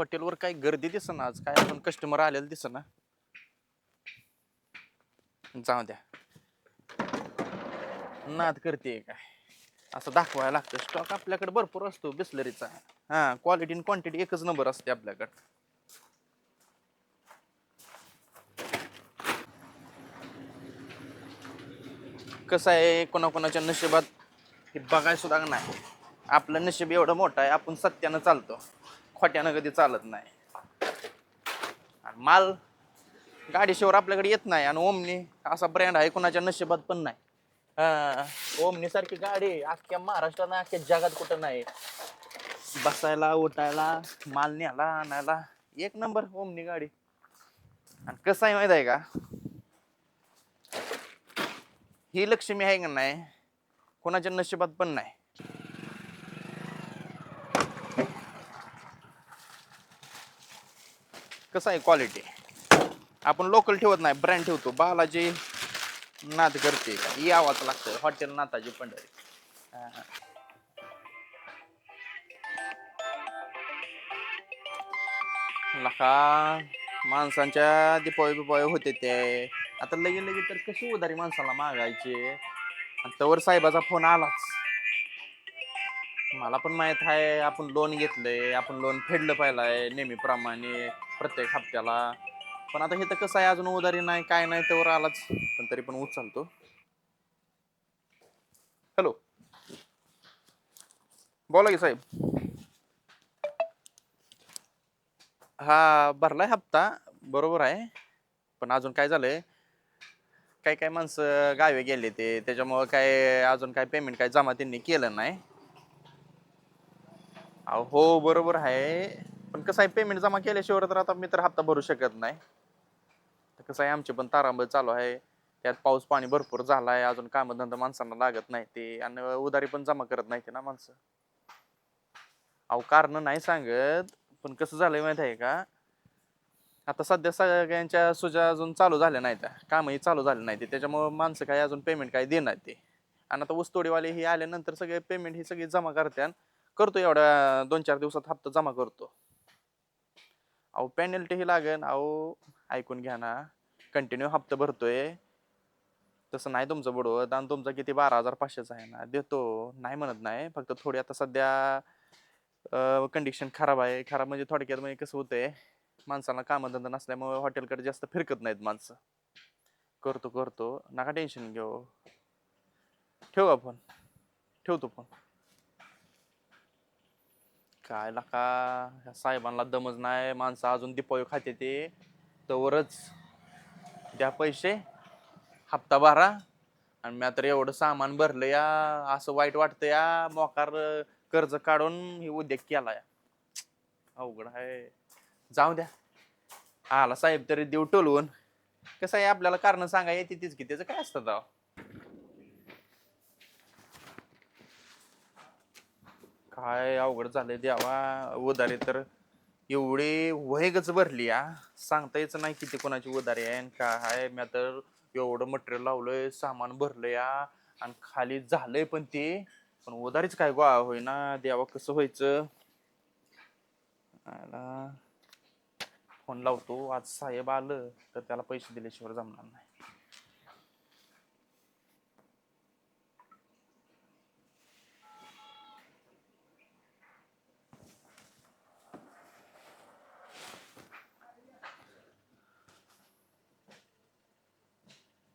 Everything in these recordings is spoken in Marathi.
हॉटेलवर काही गर्दी दिसना आज काय आपण कस्टमर आलेलं दिसना. जाऊ द्या. नाद करते काय? असं दाखवायला लागतं. स्टॉक आपल्याकडे भरपूर असतो बिस्लरीचा. हा क्वालिटी आणि क्वांटिटी एकच नंबर असते आपल्याकडे. कसं आहे कोणाकोणाच्या नशिबात हे बघाय सुद्धा नाही आपलं नशीब एवढं मोठं आहे आपण सत्यानं चालतो. खोट्यानं कधी चालत नाही. आणि माल गाडीशिवाय आपल्याकडे येत नाही आणि ओमनी असा ब्रँड आहे कोणाच्या नशिबात पण नाही. ओमनी सारखी गाडी अख्ख्या महाराष्ट्रात नाही, अख्ख्या जगात कुठं नाही. बसायला उठायला माल न्यायला आणायला एक नंबर ओमनी गाडी. आणि कसं आहे माहीत आहे का? ही लक्ष्मी आहे का नाही? कोणाच्या नशिबात पण नाही. कसं आहे क्वालिटी आपण लोकल ठेवत नाही ब्रँड ठेवतो. बालाजी नाद करते यावाच लागतं हॉटेल नाताजी पंढरी. हा. लका माणसांच्या दिपोळी बिपोळी होते ते. आता लगे लगे तर कशी उधारी माणसाला मागायचे? आणि तवर साहेबाचा फोन आलाच. मला पण माहीत आहे आपण लोन घेतलंय आपण लोन फेडलं पाहिलंय नेहमीप्रमाणे. प्रत्येक हप्त्याला. पण आता हे तर कसं आहे अजून उधारी नाही काय नाही त्यावर आलाच. पण तरी पण उचलतो हॅलो बोला की साहेब. हा भरलाय हप्ता. बरोबर आहे. पण अजून काय झालंय? काय काय माणसं गावी गेले ते. त्याच्यामुळं काय अजून काय पेमेंट काय जमा त्यांनी केलं नाही. हो बरोबर आहे. पण कसं आहे पेमेंट जमा केल्याशिवाय तर आता मी तर हप्ता भरू शकत नाही. तर कसं आहे आमची पण तारांबळ चालू आहे. त्यात पाऊस पाणी भरपूर झाला आहे अजून कामधंदा माणसांना लागत नाही ते. आणि उधारी पण जमा करत नाही ते ना माणसं. अहो कारण नाही सांगत पण कसं झालंय माहीत आहे का? आता सध्या सगळ्यांच्या सुजा अजून चालू झाल्या नाहीत. कामही चालू झाले नाही ते त्याच्यामुळं माणसं काय अजून पेमेंट काही देणार ते. आणि आता ऊसतोडीवाले हे आल्यानंतर सगळे पेमेंट ही सगळी जमा करत्यान. करतो एवढ्या दोन चार दिवसात हप्ता जमा करतो. अहो पॅनल्टीही लागेल अहो ऐकून घ्या ना. कंटिन्यू हप्ता भरतोय. तसं नाही तुमचं बुडवत आणि तुमचं किती बारा हजार पाचशेच आहे ना. देतो. नाही म्हणत नाही. फक्त थोडी आता सध्या कंडिशन खराब आहे. खराब म्हणजे थोडक्यात म्हणजे कसं होतंय माणसाला कामधंदा नसल्यामुळे हॉटेलकडे जास्त फिरकत नाहीत माणसं. करतो करतो. नका टेन्शन घेऊ. ठेवू आपण? ठेवतो पण. काय लका ह्या साहेबांना दमच नाही माणसं अजून दीपावली खाते ते. तवरच द्या पैसे हप्ता भरा. आणि मी तर एवढं सामान भरलं या असं वाईट वाटतं या मोकार कर्ज काढून हे उद्योग केला या. अवघड आहे. जाऊ द्या. आला साहेब तरी देऊ टोलवून. कसं आहे आपल्याला कारण सांगा येते तीच की त्याचं काय असतं राव काय अवघड झालंय देवा. उधारी तर एवढी वहेगच भरली या सांगता यायचं नाही किती कोणाची उधारी आहे आणि काय आहे. मी तर एवढं मटेरियल लावलंय सामान भरलं या आणि खाली झालंय पण ते. पण उधारीच काय गोळा होईना. देवा कसं व्हायचं? आला. फोन लावतो. आज साहेब आलं तर त्याला पैसे दिल्याशिवाय जमणार नाही.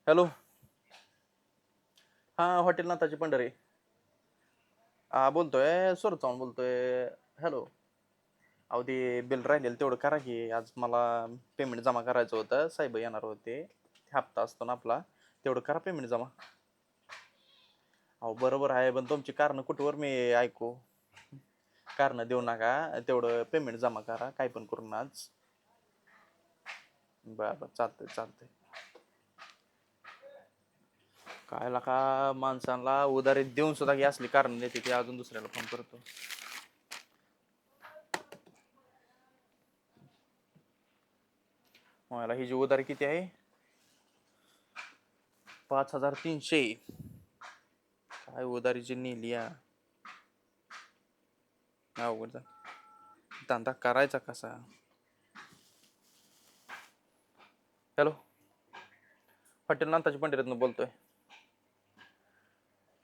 हॅलो. हां हॉटेल नाताची पंढरी. हा बोलतोय सुरत बोलतोय. हॅलो. अहो ते बिल राहिलेलं तेवढं करा की आज मला पेमेंट जमा करायचं होतं. साहेब येणार होते. हप्ता असतो ना आपला तेवढं करा पेमेंट जमा. अहो बरोबर आहे पण तुमची कारणं कुठवर मी ऐकू? कारणं देऊ नका तेवढं पेमेंट जमा करा काय पण करून आज. बरं बरं चालतंय चालतंय. काय का माणसांना उधारी देऊन सुद्धा ही असली कारण देते ते अजून दुसऱ्याला फोन करतो. मला ही जी उधारी किती आहे? पाच हजार तीनशे. काय उधारीची नेली अवघड धंदा करायचा कसा? हॅलो हॉटेल नांताची पंढरीतनं बोलतोय.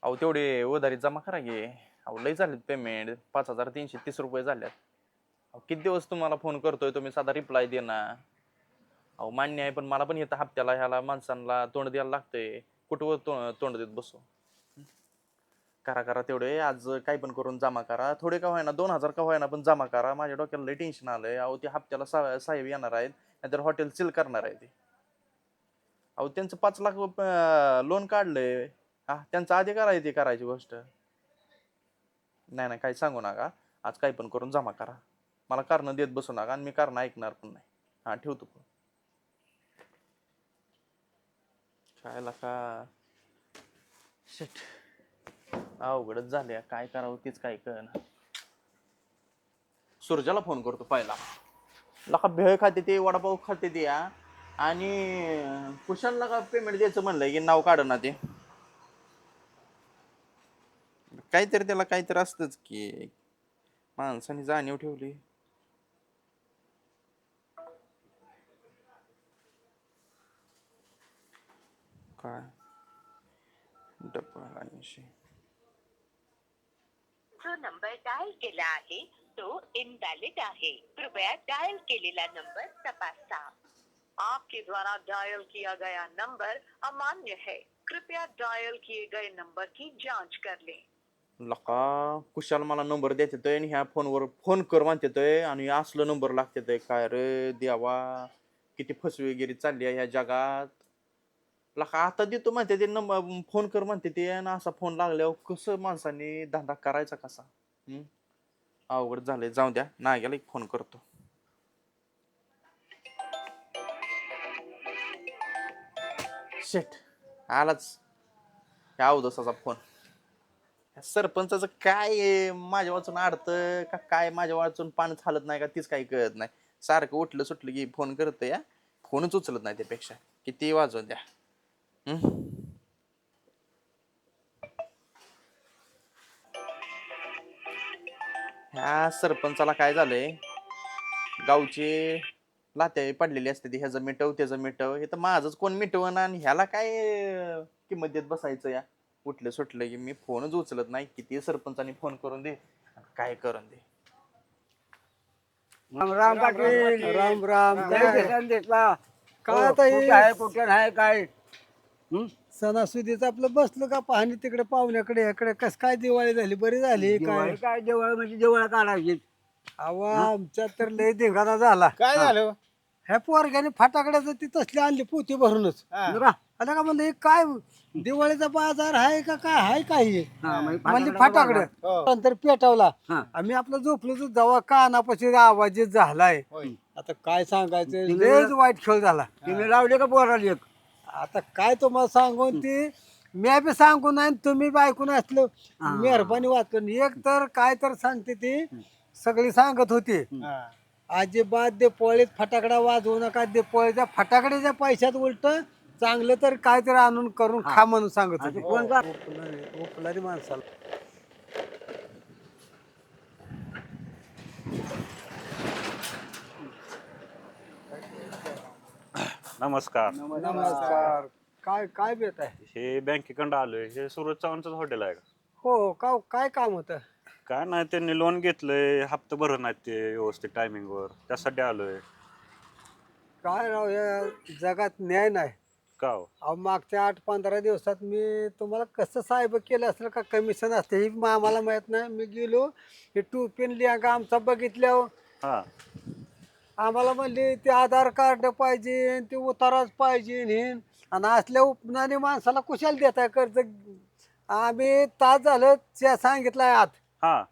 अहो तेवढे उधारी जमा करा घे अहो लई झालेत पेमेंट पाच हजार तीनशे तीस रुपये झाल्यात अहो किती दिवस तुम्हाला फोन करतोय? तुम्ही साधा रिप्लाय देना अहो मान्य आहे पण मला पण येतं हप्त्याला ह्याला माणसांना तोंड द्यायला लागतंय. कुठं तो- तोंड देत बसू? करा करा तेवढे. आज काही पण करून जमा करा. थोडे का होईना दोन हजार का होईना पण जमा करा. माझ्या डोक्याला लई टेन्शन आलंय. अहो ते हप्त्याला सा- साहेब येणार आहेत. नाहीतर हॉटेल सील करणार आहे ते. अहो त्यांचं पाच लाख लोन काढलंय. हा त्यांचा अधिकार आहे ते करायची गोष्ट. नाही नाही काही सांगू नका. आज काही पण करून जमा करा. मला कारण देत बसू नका आणि मी कारण ऐकणार पण नाही. हा ठेवतो पण. काय का? शेट. अवघडच झाले काय करावं तीच काय कळना. सूर्जाला फोन करतो पहिला. लका भेळ खाते ते वडापाव खाते ते हा. आणि कुशालला का पेमेंट द्यायचं म्हणलंय की नाव काढ ना ते. काहीतरी त्याला काहीतरी असतच की माणसाने जाणीव ठेवली. काय? डबल ऐंशी. जो नंबर डायल केला आहे तो इनवैलिड आहे. कृपया डायल केलेला नंबर तपासा. आपके द्वारा डायल किया गया नंबर अमान्य है. कृपया डायल किए गए नंबर की जांच कर लें. लका कुशाल मला नंबर देत आणि ह्या फोनवर फोन कर म्हणतेतोय आणि असलं नंबर लागतेतोय काय रे देवा किती फसवेगिरी चालली आहे ह्या जगात. लका आता देतो म्हणते ते नंबर फोन कर म्हणते ते आणि असा फोन लागल्यावर कसं माणसाने धंदा करायचा कसा? हम्म? अवघड झालंय. जाऊ द्या. नाग्याला एक फोन करतो. शेट आलाच. ह्या अवदसाचा फोन. या सरपंचाचं काय आहे? माझ्या वाचून अडतं का काय? माझ्या वाचून पान चालत नाही का? तीच काही कळत नाही. सारखं उठलं सुटलं की फोन करतं या फोनच उचलत नाही त्यापेक्षा. किती वाजवून द्या. हम्म? ह्या सरपंचाला काय झालंय? गावचे लात्या पडलेली असते ती. ह्याचं मिटव त्याचं मिटव. हे तर माझंच कोण मिटवण आणि ह्याला काय अं, किंमत देत बसायचं या? उठलं सुटलं की मी फोनच उचलत नाही किती सरपंचानी फोन करून दे काय करून दे. राम राम पाटील. राम राम. काय काय काय आता हे- कुठं आहे काय? हं? सणासुदीच आपलं बसलं का पाहणी तिकडे पाहुण्याकडे याकडे? कस काय दिवाळी झाली? बरी झाली दिवाळी काय काय देवळ म्हणजे देवळ काढायची. अहो आमच्यात तर लय धिंगाणा झाला. काय झालं? ह्या पोरग्याने फाटाकड्याचं ती तसली आणली पोती भरूनच? आता का म्हणलं हे काय दिवाळीचा बाजार आहे का काय आहे काही? हा, म्हणजे फटाकडा हो. नंतर पेटवला. हा. आम्ही आपलं झोपलो जेव्हा कानापाशी आवाज झालाय. होय. आता काय सांगायचं? लयच वाईट खेळ झाला. तुम्ही लावले का पोराला एक? आता काय तुम्हाला सांगून ती? मी बी सांगून नाही तुम्ही बी ऐकून असलं. हा. मेहरबानी वाचून. एक तर काय तर सांगते ती सगळी सांगत होती. हा. अजिबात देपोळीत फटाकडा वाजवू नका देपोळीच्या फटाकड्याच्या पैशात उलट चांगलं तर काय तरी आणून करून खा म्हणून सांगत होती. कोण का उपलारी- उपलारी माणसाला. नमस्कार. नमस्कार. काय काय बेत आहे? हे बँकेकडं आलोय. हे सुरज चव्हाणचं हॉटेल आहे का? हो. का काय काम होतं? काय नाही त्यांनी लोन घेतलंय? हप्ते भरत नाहीत ते व्यवस्थित टायमिंगवर त्यासाठी आलोय. काय राव या जगात न्याय नाही. का हो? अहो मागच्या आठ पंधरा दिवसात मी तुम्हाला कसं साहेब केलं असेल का कमिशन असते ही मा- आम्हाला माहीत नाही. मी गेलो हे टू पेन लिहा आमचा बघितल्यावर हा. आम्हाला म्हणले ते आधार कार्ड पाहिजे ते उताराच पाहिजे हे. आणि असल्या उपनाने माणसाला कुशाल देत आहे कर्ज? आम्ही तास झालं त्या सांगितलंय आत. हा.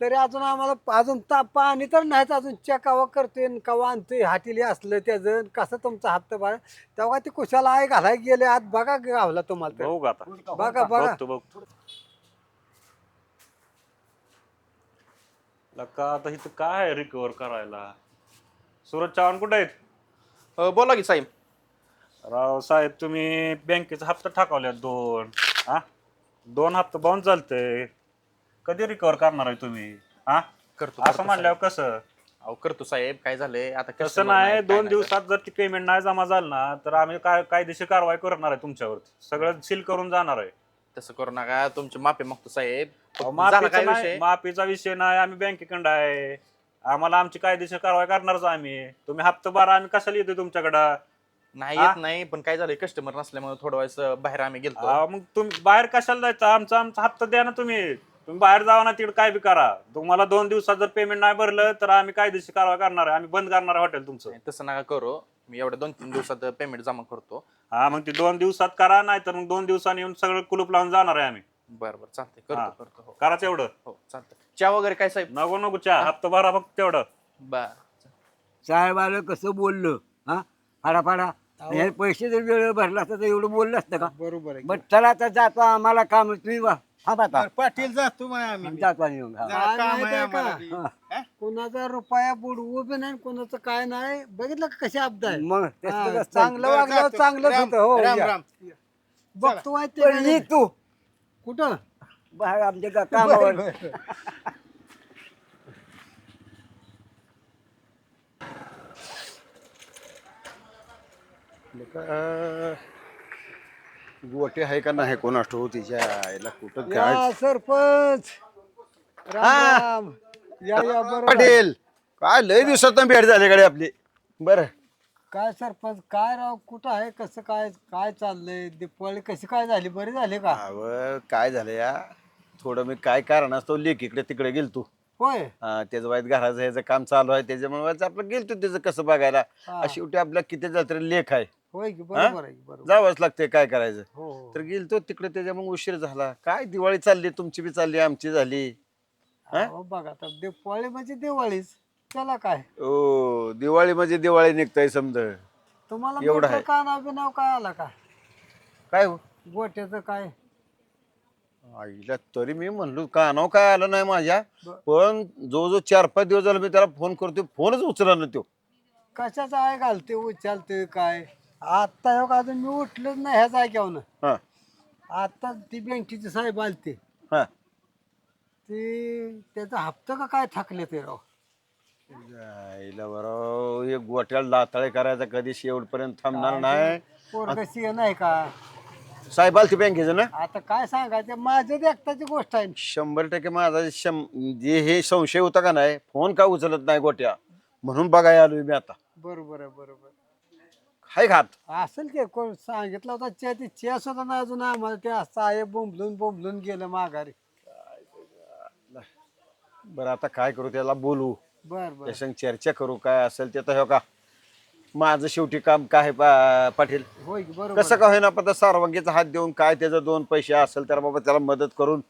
तरी अजून आम्हाला अजून ता पाणी तर नाहीच अजून चेकावा करतोय न कवा आणतोय हाटीली असलं त्याचं कसं तुमचा हप्ता भरा. तेव्हा ते कुशाला आहे घालाय गेले आत बघा गावला तुम्हाला तर. बघू का आता. बघा बघा. बघतो बघतो. लका आता इथं काय आहे रिकवर करायला? सुरज चव्हाण कुठे आहेत? अं, बोला की साहेब. राव साहेब तुम्ही बँकेचा हप्ता टाकावल्या दोन. हा? दोन हप्ता बाउन्स चालतंय कधी रिकवर करणार आहे तुम्ही? हा? करतो असं म्हणल्यावर कसं? अहो करतो साहेब. काय झालंय? आता customer नाही काय दोन दिवसात जर ती पेमेंट नाही जमा झालं ना तर आम्ही काय कायदेशीर कारवाई करणार आहे तुमच्यावरती. सगळं सील करून जाणार आहे. तसं करू नका. तुमची माफी मागतो साहेब. अहो, फक्त झाला माफीचा काय नाही विषय? माफीचा विषय नाही. आम्ही बँकेकडं आहे. आम्हाला आमची कायदेशीर कारवाई करणारच आम्ही. तुम्ही हप्ता बारा आम्ही कशाला येतोय तुमच्याकडं? नाही? येत नाही पण काय झालंय? कस्टमर नसल्यामुळे थोडं वेळेस बाहेर आम्ही अहो, मग तुम्ही बाहेर कशाला जायचं? आमचा आमचा हप्ता द्या ना तुम्ही. तुम्ही बाहेर जावा ना तिकडे काय बी करा. तुम्हाला दोन दिवसात जर पेमेंट नाही भरलं तर आम्ही कायदेशीर कारवाई करणार आहे. आम्ही बंद करणार आहे हॉटेल तुमचं. नाही, तसं नका करू. मी एवढ्या दोन तीन दिवसात पेमेंट जमा करतो. हा मग ती दोन दिवसात करा नाही तर मग दोन दिवसांनी येऊन सगळं कुलूप लावून जाणार आहे आम्ही. बरं बरं चालतंय. हा. करतो करतो हो एवढं. हो चालतंय. चहा वगैरे काय साहेब? नको नको चहा. हप्ता भरा फक्त तेवढं. बर साहेब आलं कसं बोललं हा? फाडाफाडा हे पैसे जर वेळ भरला असता तर एवढं बोललं असतं का? बरोबर आहे बट चला आता जातो आम्हाला काम तुम्ही वा. आता पाटील जातो आम्ही. हा. जरा काम माहिती आहे? आम्हाला बी. हा. कोणाचा रुपया बुडवू बी नाही कोणाचं काय नाही बघितलं का कशी अब्द आहे मग तसंच हा. चांगलं बरं, वागल्यावर जातो. चांगलंच राम- होतं हो राम या. राम बघतो आहे ते पण ये नाही. तू कुठं बाहेर आमच्या गा- कामावर गोटे आहे का नाही? कोण आठवू तिच्या आईला कुठं काय? या सरपंच! राम. राम. या पाटील काय लय दिवसात भेट झाली कडे आपली. बर. काय सरपंच काय राव कुठं आहे? कसं काय काय चाललंय? दिपावली कशी काय झाली? बरी झाली का? अव काय झालं या? थोडं मी काय कारण असतो लेख इकडे तिकडे गेलतो. होय. हा, त्याचं वाईट घराचं ह्याचं काम चालू आहे त्याच्यामुळे वाईट आपलं गेलतो त्याचं कसं बघायला. हा. शेवटी आपल्या किती झालं तरी लेख आहे. होय की बरोबर आहे की बरोबर. जावंच लागते काय करायचं? हो हो. तर गेलतो तिकडे त्याच्यामुळे उशीर झाला. काय दिवाळी चालली तुमची बी चालली आमची झाली. हा? अहो, बघा आता दिवाळी म्हणजे दिवाळीच. त्याला काय? ओ दिवाळी म्हणजे दिवाळी निघताय समज. तुम्हाला एवढं मोठं आहे. का नाव बिनाव काय आला का? काय हो? गोट्याचं काय? आईला तरी मी म्हणलो का नाव काय आलं नाही माझ्या. ब- पण जो जो चार पाच दिवस झाला मी त्याला फोन करतोय फोनच उचलला ना तो. कशाचं आहे घालते उचलते काय? आता हो का अजून मी उठलोच नाही ह्या जाग्यावर हा. आता ती बँकेचे साहेब आलते. हा. ते त्याचा हप्ता का काय थकले ते राव? बरं एक गोट्याला लाताळे करायचा कधी शेवटपर्यंत थांबणार नाही. नाही का? साहेब आलती बँकेचं ना? आता काय सांगायचं माझं एकटाची गोष्ट आहे. शंभर टक्के माझा शं जे हे संशय होता का नाही फोन का उचलत नाही गोट्या? म्हणून बघायला आलोय मी आता. बरोबर आहे बरोबर हाय खात असेल ते कोण सांगितलं होता च्या ते च्या सुद्धा नाही अजून आम्हाला ते साहेब बोंबलून बोंबलून गेलं माघारी. बरं आता काय करू त्याला बोलू. बर बर. चर्चा करू काय असेल ते तर हो का. माझं शेवटी काम काय आहे पा- पाटील? होय की बरोबर. कसं का होईना पण सारवांगीचा हात देऊन काय त्याचं दोन पैसे असेल तर बाबा त्याला मदत करून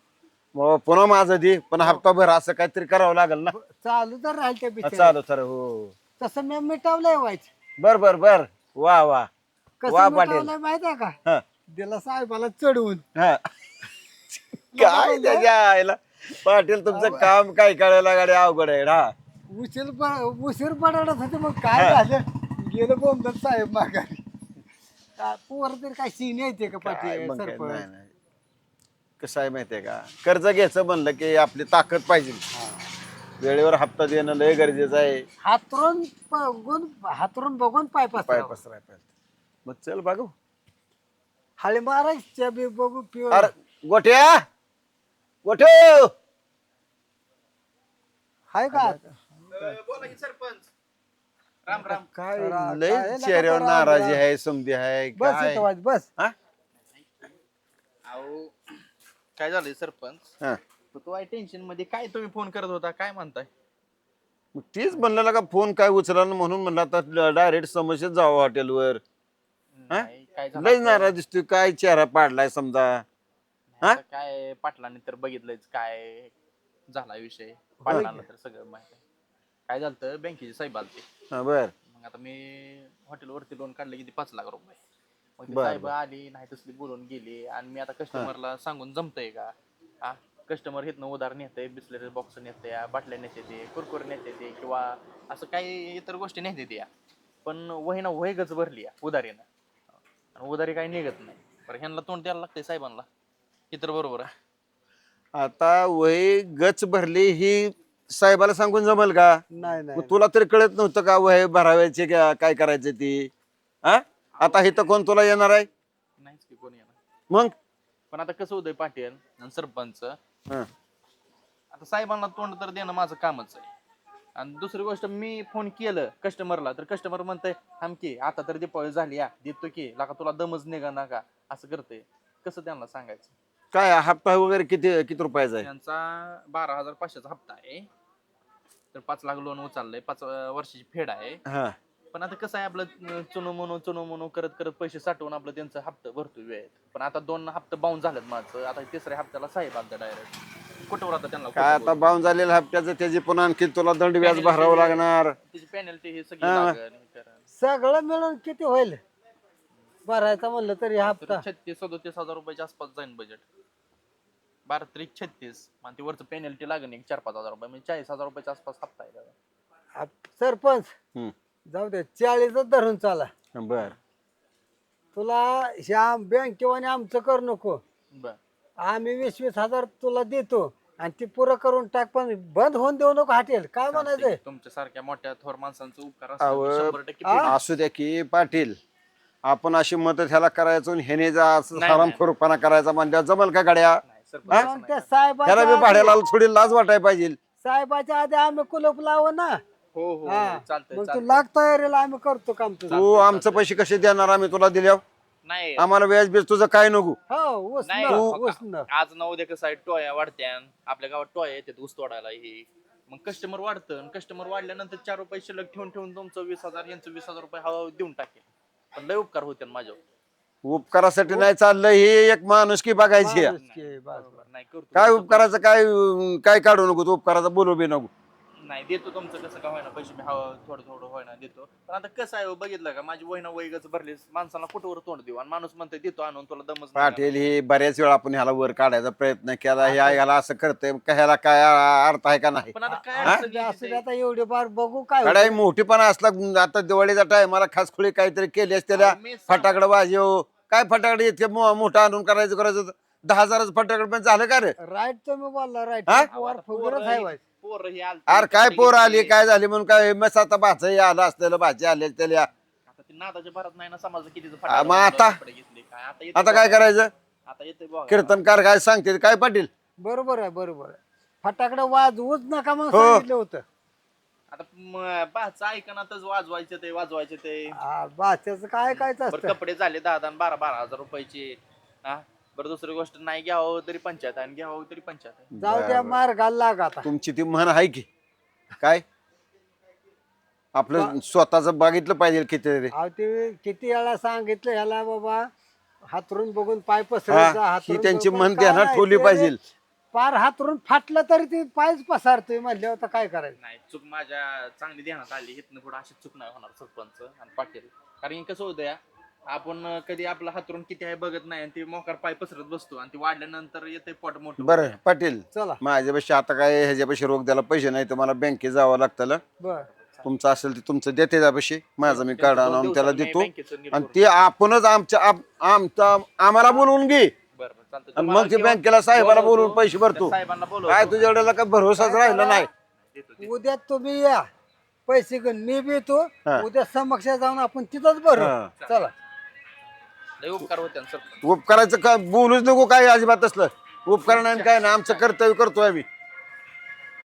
बाबा पुन्हा माझं दे पण हप्ता भर असं काहीतरी करावं लागेल ना. चालू तर राहील त्या हा. चालू तर हो. तसं मी मिटावलंय व्हायचं बर बर बर. वा वा. वा कसं पाटील. मिटावलंय माहीत आहे का? हा. दिला साहेबाला चढवून. हा. काय त्याच्या आईला? पाटील तुमचं काम काय करायला गाडी अवघड आहे हा उशीर प- उशीर पडत होते मग काय झालं? गेलं बोंबलत साहेब माघारी. काय पोर तरी काय सीन येते का काय पाटील मग काय, सरपंच? नाही. कसं आहे माहितीये का? कर्ज घ्यायचं म्हणलं की आपली ताकद पाहिजे. वेळेवर हप्ता देणं लय गरजेचं आहे. हातरून बघून हातरून बघून पाय पाय पसरावं. पसराय पाहिजे. मग चल बघू. हाळे मारायच्या बी बघू पिऊ. अरे गोट्या! गोठे हाय का? बोला की सरपंच. राम राम. काय रा- लय काय नका चेहऱ्यावर करा नाराजी जरा. आहे समधी आहे बस काय? येतो वाज, बस. हा? अहो काय झालंय सरपंच? हा. तर तो आहे टेन्शनमध्ये. काय तुम्ही फोन करत होता? काय म्हणताय? मग तेच म्हणलं का फोन काय उचला ना म्हणून म्हणलं आता डायरेक्ट समस्याच जावं हॉटेलवर. हा? नाही, काय झालं लय? नाराज दिसतोय. काय चेहरा पाडलाय समजा? हा? आता काय पाटलाने तर बघितलंच काय झाला विषय. पाटलांना तर सगळं माहीत आहे. काय झालं बँकेचे साहेब आलते. हा, बर. मग आता मी हॉटेलवरती लोन काढलं किती? पाच लाख रुपये. मग ते बरं, साहेब. आली नाही तसली बोलून गेली. आणि मी आता कस्टमरला सांगून जमतंय का? हा? कस्टमर हिथनं उधार नेते बिस्लरी बॉक्स नेते बाटल्या नेते ते कुरकुर नेते ते किंवा असं काही इतर गोष्टी नेते त्या पण वही ना वही गच भरली आहे उधारीनं आणि उधारी काही निघत नाही. बरं ह्यांना तोंड द्यायला लागतंय साहेबांना. हे तर बरोबर आहे. आता वय गच भरली ही साहेबाला सांगून जमल का? नाही मग नाही तुला तरी कळत नव्हतं का वय भरावायचे का काय करायचं ती? हा? आता इथं कोण तुला येणार आहे? नाहीच की कोणी येणार. मग? पण आता कसं होतंय पाटील आणि सरपंच हं. आता साहेबांना तोंड तर देणं माझं कामच आहे. आणि दुसरी गोष्ट मी फोन केलं कस्टमरला तर कस्टमर म्हणतंय थांब की आता तर दीपावली झाली या देतो की लाका तुला दमच निघा नका असं करते कसं त्यांना सांगायचं? काय हप्ता वगैरे किती किती रुपयाचा आहे? त्यांचा बारा हजार पाचशेचा हप्ता आहे. तर पाच लाख लोन उचललंय पाच अं, वर्षाची फेड आहे. हा. पण आता कसं आहे आपलं चुनो म्हणून चुनो म्हणून करत करत पैसे साठवून आपलं त्यांचं हप्ता भरतो वेळेत. पण आता दोन हप्ते बाउन झालेत माझं. आता तिसऱ्या हप्त्याला साहेब आलता डायरेक्ट कुठवर आता त्यांना काय आता बाऊन झालेल्या हप्त्याचं त्याची पुन्हा आणखी तुला दंड व्याज भरावं लागणार. त्याची पेनल्टी हे सगळी हा. लागेल हे. सगळं मिळून किती होईल? भरायचं म्हणलं तरी तर हप्ता. छत्तीस सदोतीस हजार रुपयाच्या आसपास जाईल बजेट बारा त्रिक छत्तीस. आणि ती वरचं पेनल्टी लागेल एक चार पाच हजार रुपये. म्हणजे चाळीस हजार रुपयाच्या आसपास हप्ता आहे त्याचा. आप- सरपंच. हम्म. जाऊ दे चाळीसच धरून चाला. बर. तुला ह्या बँकेवाने आमचं कर नको. बर. आम्ही वीस वीस हजार तुला देतो आणि ती पुरं करून टाक पण बंद होऊन देऊ नको हॉटेल. काय म्हणायचंय? तुमच्या सारख्या मोठ्या थोर माणसांचा उपकार अहो, असतो शंभर टक्के आ? फेडेल. असू द्या की पाटील. आपण अशी मदत ह्याला करायचो आणि ह्याने जा असं नाही, हरामखोरपणा करायचा म्हणल्यावर जमल का गाड्या? नाही, सरपंच असं मग नाही. त्या. ह्याला बी भाड्याला थोडी लाज वाटाय पाहिजे. साहेबाच्या आधी आम्ही कुलूप लावू ना. हो हो हा हो, चालतंय मग तू चालतंय. लाग तयारीला आम्ही करतो काम तुझं. तू आमचं पैसे कसे देणार आम्ही तुला दिल्यावर? नाही. आम्हाला व्याज बीज तुझं काय नको? हो नाही, हो का? आज ना उद्या कसं आहे टोया वाढत्या आपल्या गावात टोया येतात ऊस तोडायला हे. मग कस्टमर वाढतं कस्टमर वाढल्यानंतर चार रुपये शिल्लक ठेवून ठेवून तुमचं वीस हजार यांचं वीस हजार रुपये हवा देऊन टाकेल. पण लय उपकार होते माझ्यावर. उपकारासाठी नाही चाललं ही एक माणूस की बघायची. आहे. नाही करतो. काय उपकाराचं काय अं, काय काढू नको तू उपकाराचं बोलू बी नको. नाही देतो तुमचं कसं का होईना पैसे मी हवा थोडं थोडं होईना देतो पण आता कसं आहे हो, बघितलं का माझी वहिना वैगच भरली माणसाला कुठवर तोंड देऊ आणि माणूस म्हणतोय देतो आणून तुला दमच नाही पाटील हे बऱ्याच वेळा आपण ह्याला वर काढायचा प्रयत्न केला हे ह्याला असं करतंय का ह्याला काय अर्थ आहे का नाही पण आता काय हा? अडचण येते असं ते? आता एवढे बार बघू काय कडाई. मोठीपणा असला आता दिवाळीचा टाइम मला खास खुळी काहीतरी केली असतेल्या अहो, मी सांग- फटाकडे वाजव काय फटाकडे इतके मो- मोठा आणून करायचं करायचं. दहा हजाराचं फटाकडे पण झालं का रे राईट तुम्ही बोलला राईट हा? फुगरच आहे ही- वाईट. पोरं ही आलती, अरे काय पोर आली. काय झाली? म्हणून काय मस्त आता भाचं आलं असलेलं भाजी आले त्याला आता ते नादाच्या भरात नाही ना समाज कितीचं आ, मग आता? घेतले? काय? आता काय बघा. करायचं? आता येते बघा. कीर्तनकार काय सांगते काय पाटील? बरोबर आहे बरोबर आहे. फटाकडे वाजवूच नका म्हणून हो. सांगितलं होतं. आता बाचं वाजवायचे ते वाजवायचे ते. आ, काय काय बरं असतं? कपडे झाले दहा दहा आणि बारा बारा हजार रुपयाचे. हा बरं दुसरी गोष्ट नाही घ्यावं तरी पंचायत आहे आणि घ्यावं तरी पंचायत. आहे जाऊ द्या बरं. मार्गाला लाग आता. तुमची ती म्हण आहे की? काय? आपलं स्वतःच बघितलं पाहिजे किती अहो ते किती वेळा सांगितलं ह्याला बाबा हातरून बघून पाय हा, पसरायचा ही हातरून त्यांची बघून मन काय ध्यानात नाही, ठेवली ते पाहिजे. पार हातरून फाटलं तरी ते पायच पसारतोय म्हणल्यावर आता काय करायचं? नाही चूक माझ्या चांगली ध्यानात आली इथनं पुढे अशी चूक नाही होणार सरपंच आणि पाटील. कारण की कसं होतं या आपण कधी आपला हातरून किती आहे बघत नाही आणि ते मोकार पाय पसरत बसतो आणि ते वाढल्यानंतर येते पोट मोठं. बरं पाटील चला. माझ्यापेक्षा आता काय ह्याच्यापेक्षा रोग द्यायला पैसे नाही तर मला बँकेत जावं लागतं बर. तुमचं असेल ते तुमचं देते त्यापेक्षा माझं मी दोन आणून त्याला देतो. आणि ते आपणच आमच्या आप- आमचा आम्हाला बोलवून घे. बरं, बरं, चालतंय. आणि मग ते बँकेला साहेबाला बोलवून पैसे भरतो. साहेबांना. काय तुझ्या एवढ्याला काय भरोसाच राहिला नाही? देतो. उद्या तुम्ही या. पैसे घेऊन मी बी येतो. हा. उद्या समक्ष जाऊन आपण तिथंच भरू. हा. चला. लय उपकार होते ना उपकाराचं काय बोलूच नको काय अजिबात असलं उपकार नाही आणि काय ना आमचं कर्तव्य करतोय आम्ही.